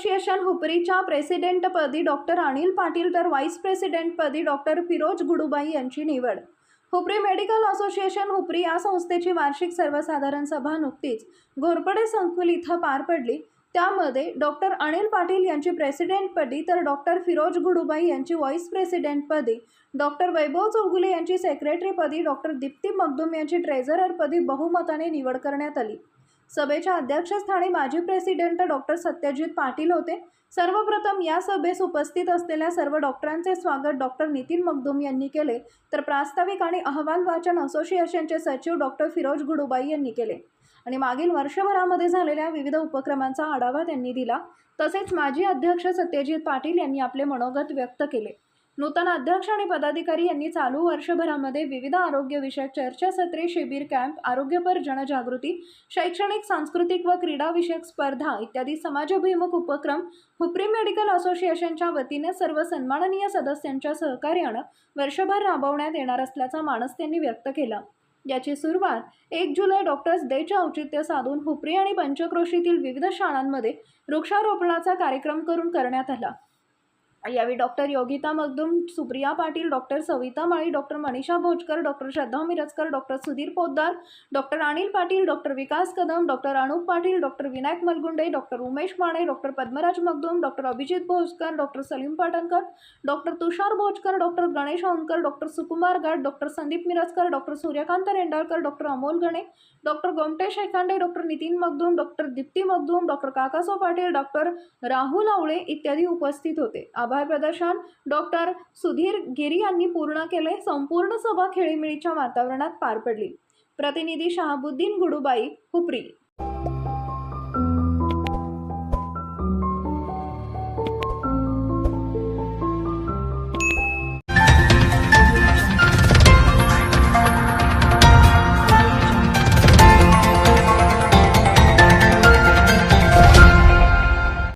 Association हुपरीच्या प्रेसिडेंटपदी doctor Anil Patil तर व्हाईस प्रेसिडेंटपदी डॉक्टर फिरोज गुडुबाई यांची निवड. हुपरी मेडिकल असोसिएशन हुपरी या संस्थेची वार्षिक सर्वसाधारण सभा नुकतीच घोरपडे संकुल इथं पार पडली. त्यामध्ये डॉक्टर अनिल पाटील यांची प्रेसिडेंटपदी तर डॉक्टर फिरोज गुडुबाई यांची व्हाईस प्रेसिडेंटपदी डॉक्टर वैभव चौगुले यांची सेक्रेटरीपदी डॉक्टर दीप्ती मगदुम यांची ट्रेझररपदी बहुमताने निवड करण्यात आली. सभेच्या अध्यक्षस्थानी माजी प्रेसिडेंट डॉक्टर सत्यजित पाटील होते. सर्वप्रथम या सभेस उपस्थित असलेल्या सर्व डॉक्टरांचे स्वागत डॉक्टर नितीन मगदूम यांनी केले. तर प्रास्ताविक आणि अहवाल वाचन असोसिएशनचे सचिव डॉक्टर फिरोज गुडुबाई यांनी केले. आणि मागील वर्षभरामध्ये झालेल्या विविध उपक्रमांचा आढावा त्यांनी दिला. तसेच माजी अध्यक्ष सत्यजित पाटील यांनी आपले मनोगत व्यक्त केले. नूतन अध्यक्ष आणि पदाधिकारी यांनी चालू वर्षभरामध्ये विविध आरोग्यविषयक चर्चासत्रे शिबिर कॅम्प आरोग्यपर जनजागृती शैक्षणिक सांस्कृतिक व क्रीडाविषयक स्पर्धा इत्यादी समाजाभिमुख उपक्रम हुपरी मेडिकल असोसिएशनच्या वतीने सर्व सन्माननीय सदस्यांच्या सहकार्यानं वर्षभर राबवण्यात येणार असल्याचा मानस त्यांनी व्यक्त केला. याची सुरुवात एक जुलै डॉक्टर्स डेचे औचित्य साधून हुपरी आणि पंचक्रोशीतील विविध शाळांमध्ये वृक्षारोपणाचा कार्यक्रम करून करण्यात आला. यावेळी doctor Yogita Magdum Supriya Patil doctor Savita Mali doctor Manisha Bhojkar doctor Shraddha Mirajkar doctor Sudhir Poddar doctor Anil Patil doctor Vikas Kadam doctor Anup Patil doctor Vinayak Malgunde doctor Umesh Mane doctor Padmaraj Magdum doctor Abhijit Bhojkar doctor Salim Patankar doctor Tushar Bhojkar doctor Ganesh Aunkar doctor Sukumar Gad doctor Sandeep Mirajkar doctor Suryakant Rendalkar doctor Amol Gane doctor Gomate Shekhande doctor Nitin Magdum doctor Deepti Magdum doctor Kakaso Patil doctor Rahul Awale इत्यादी उपस्थित होते. आभार प्रदर्शन. Doctor Sudhir गिरी यांनी पूर्ण केले. संपूर्ण सभा खेळीमेळीच्या वातावरणात पार पडली. प्रतिनिधी शहाबुद्दीन गुडुबाई हुपरी.